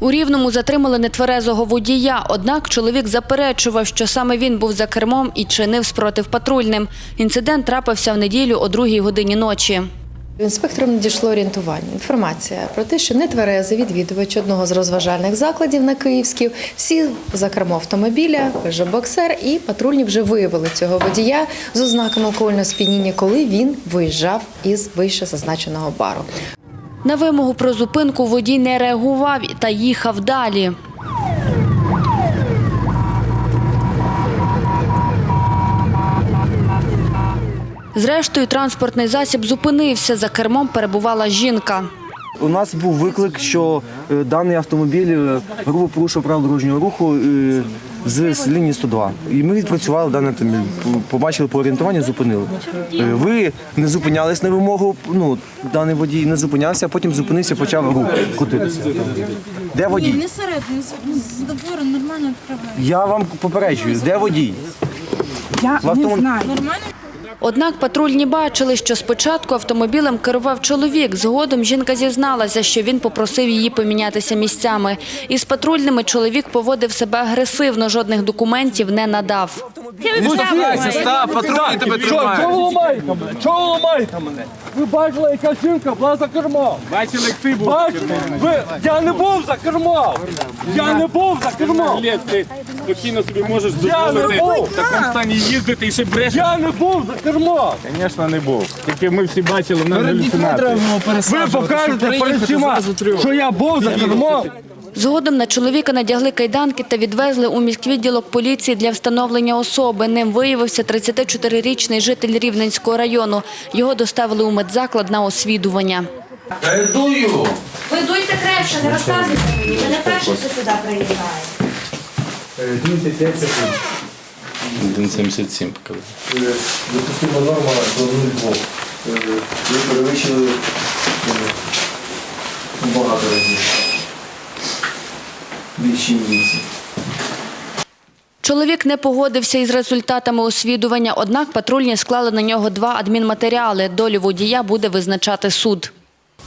У Рівному затримали нетверезого водія, однак чоловік заперечував, що саме він був за кермом і чинив спротив патрульним. Інцидент трапився в неділю о другій годині ночі. Інспекторам надійшло орієнтування, інформація про те, що нетверезий відвідувач одного з розважальних закладів на Київській сів за кермо автомобіля, боксер, і патрульні вже виявили цього водія з ознаками алкогольного сп'яніння, коли він виїжджав із вище зазначеного бару. На вимогу про зупинку водій не реагував та їхав далі. Зрештою, транспортний засіб зупинився. За кермом перебувала жінка. У нас був виклик, що е, даний автомобіль е, грубо порушив правила дорожнього руху е, з, з лінії 102. І ми відпрацювали даний автомобіль, побачили по орієнтуванню, зупинили. Е, Ви не зупинялись на вимогу, ну, даний водій не зупинявся, а потім зупинився, почав рух крутитися. Де водій? Не серед, з добору нормально відправляю. Я вам попереджую, де водій? Я В не знаю. Нормально? Однак патрульні бачили, що спочатку автомобілем керував чоловік. Згодом жінка зізналася, що він попросив її помінятися місцями. Із патрульними чоловік поводив себе агресивно, жодних документів не надав. Став, тебе Чого чого ви ламаєте мене? Чого ви ламаєте мене? Ви бачили, яка жінка була за кермом? Бачили, як ти був. Бачили? Ви... Я не був за кермом! Я не був за кермом! Лєт, ти спокійно собі можеш Я дозволити був! в такому стані їздити і ще бреш. Я не був за кермом! Звісно, не був. Тільки ми всі бачили, в нас галюцинації. Ви покажете перед всіма, що я був за кермом! Згодом на чоловіка надягли кайданки та відвезли у міськвідділок поліції для встановлення особи. Ним виявився 34-річний житель Рівненського району. Його доставили у медзаклад на освідування. Передую. Ви дуйте краще, не розказуйте мені. Ви не перші, хто сюди приїжджає. 1,77 показав. Допустима норма до 0,2. Ви перевищили багато разів. Більше місяць. Чоловік не погодився із результатами освідування, однак патрульні склали на нього два адмінматеріали. Долю водія буде визначати суд.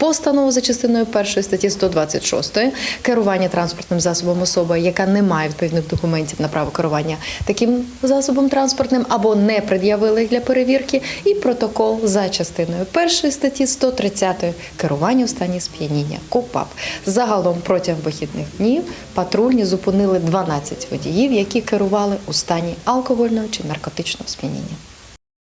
Постанову за частиною першої статті 126 керування транспортним засобом особи, яка не має відповідних документів на право керування таким засобом транспортним або не пред'явили їх для перевірки, і протокол за частиною першої статті 130 керування у стані сп'яніння КУПАП. Загалом протягом вихідних днів патрульні зупинили 12 водіїв, які керували у стані алкогольного чи наркотичного сп'яніння.